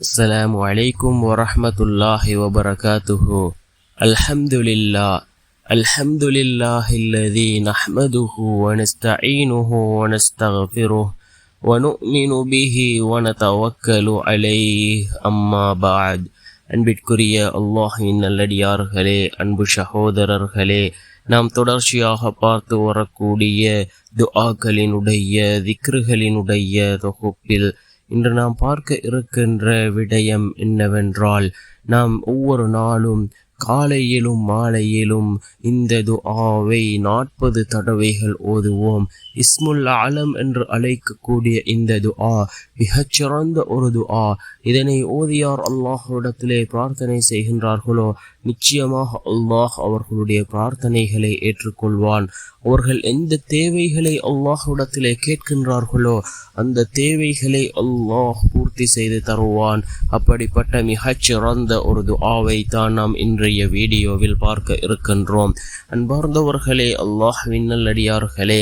السلام عليكم ورحمة الله وبركاته الحمد لله الحمد لله الذي نحمده ونستعينه ونستغفره ونؤمن به ونتوكل عليه أما بعد அன்பிற்குரிய அல்லாஹின் நல்லடியார்களே அன்பு சகோதரர்களே நாம் தொடர்ச்சியாக பார்த்து வரக்கூடிய துஆக்களினுடைய திக்ருகளினுடைய தொகுப்பில் இன்று நாம் பார்க்க இருக்கின்ற விடயம் என்னவென்றால் நாம் ஒவ்வொரு நாளும் காலையிலும் மாலையிலும் இந்த துஆவை நாற்பது தடவைகள் ஓதுவோம். இஸ்முல் அலம் என்று அழைக்கக்கூடிய இந்த துஆ மிகச்சிறந்த ஒரு துஆ. இதனை ஓதியார் அல்லாஹுடத்திலே பிரார்த்தனை செய்கின்றார்களோ நிச்சயமாக அல்லாஹ் அவர்களுடைய பிரார்த்தனைகளை ஏற்றுக்கொள்வான். அவர்கள் எந்த தேவைகளை அல்லாஹுடத்திலே கேட்கின்றார்களோ அந்த தேவைகளை அல்லாஹ் பூர்த்தி செய்து தருவான். அப்படிப்பட்ட மிகச்சிறந்த ஒரு துஆவை தான் நாம் இன்றைய வீடியோவில் பார்க்க இருக்கின்றோம். அன்பார்ந்தவர்களே அல்லாஹ் விண்ணல் அடியார்களே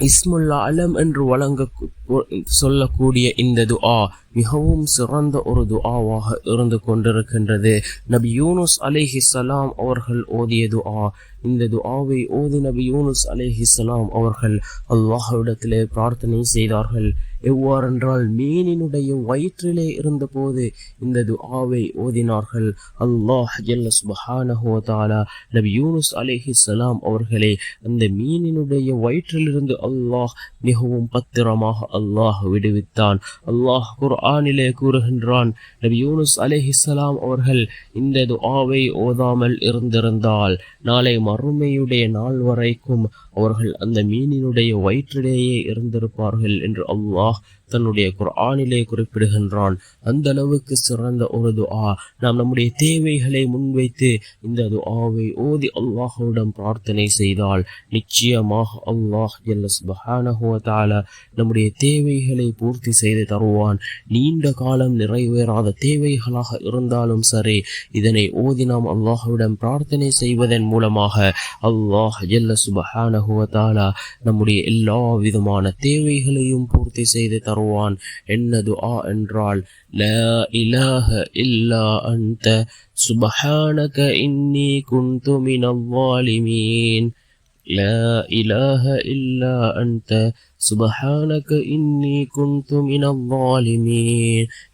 இஸ்முல்லா அலம் என்று வழங்க சொல்லக்கூடிய இந்த துஆ மிகவும் சிறந்த ஒரு துஆவாக இருந்து கொண்டிருக்கின்றது. நபி யூனுஸ் அலேஹி சலாம் அவர்கள் ஓதிய துஆ. இந்த துஆவை ஓதி நபி யூனுஸ் அலேஹி சலாம் அவர்கள் அல்லாஹ்விடத்திலே பிரார்த்தனை செய்தார்கள். எவ்வாறென்றால் மீனினுடைய வயிற்றிலே இருந்தபோது இந்த துஆவை ஓதினார்கள். அல்லாஹ் ஜல்ல தாலா நபி யூனுஸ் அலேஹி சலாம் அவர்களே அந்த மீனினுடைய வயிற்றிலிருந்து அல்லாஹ் மிகவும் பத்திரமாக அல்லாஹ் விடுவித்தான். அல்லாஹ் குர்ஆனிலே கூறுகின்றான் நபி யூனுஸ் அலேஹிஸ்லாம் அவர்கள் இந்த துஆவை ஓதாமல் இருந்திருந்தால் நாளை மறுமையுடைய நாள் வரைக்கும் அவர்கள் அந்த மீனினுடைய வயிற்றிலேயே இருந்திருப்பார்கள் என்று அல்லாஹ் தன்னுடைய குரானிலே குறிப்பிடுகின்றான். அந்த அளவுக்கு சிறந்த ஒரு துஆ. நாம் நம்முடைய தேவைகளை முன்வைத்து இந்த துஆவை ஓதி அல்லாஹுவிடம் பிரார்த்தனை செய்தால் நிச்சயமாக அல்லாஹ் ஜல்ல நம்முடைய தேவைகளை பூர்த்தி செய்து தருவான். நீண்ட காலம் நிறைவேறாத தேவைகளாக இருந்தாலும் சரி இதனை ஓதி நாம் அல்லாஹுவிடம் பிரார்த்தனை செய்வதன் மூலமாக அல்லாஹ் ஜல்ல சுபஹானஹு நம்முடைய எல்லா விதமான தேவைகளையும் மூர்த்தி செய்து தருவான் என்ன துஆ என்றால் லா இலாஹ இல்லா அந்த சுபஹானக இன்னி குந்து மினல் வாலிமீன் لا إله إلا أنت சுபஹானக இன்னி குந்து மினல்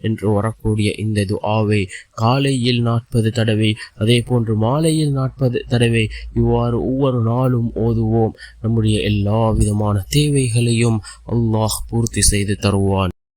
என்று வரக்கூடிய இந்த துஆவை காலையில் நாற்பது தடவை அதே போன்று மாலையில் நாற்பது தடவை இவ்வாறு ஒவ்வொரு நாளும் ஓதுவோம் நம்முடைய எல்லா விதமான தேவைகளையும் அல்லாஹ் பூர்த்தி செய்து தருவான்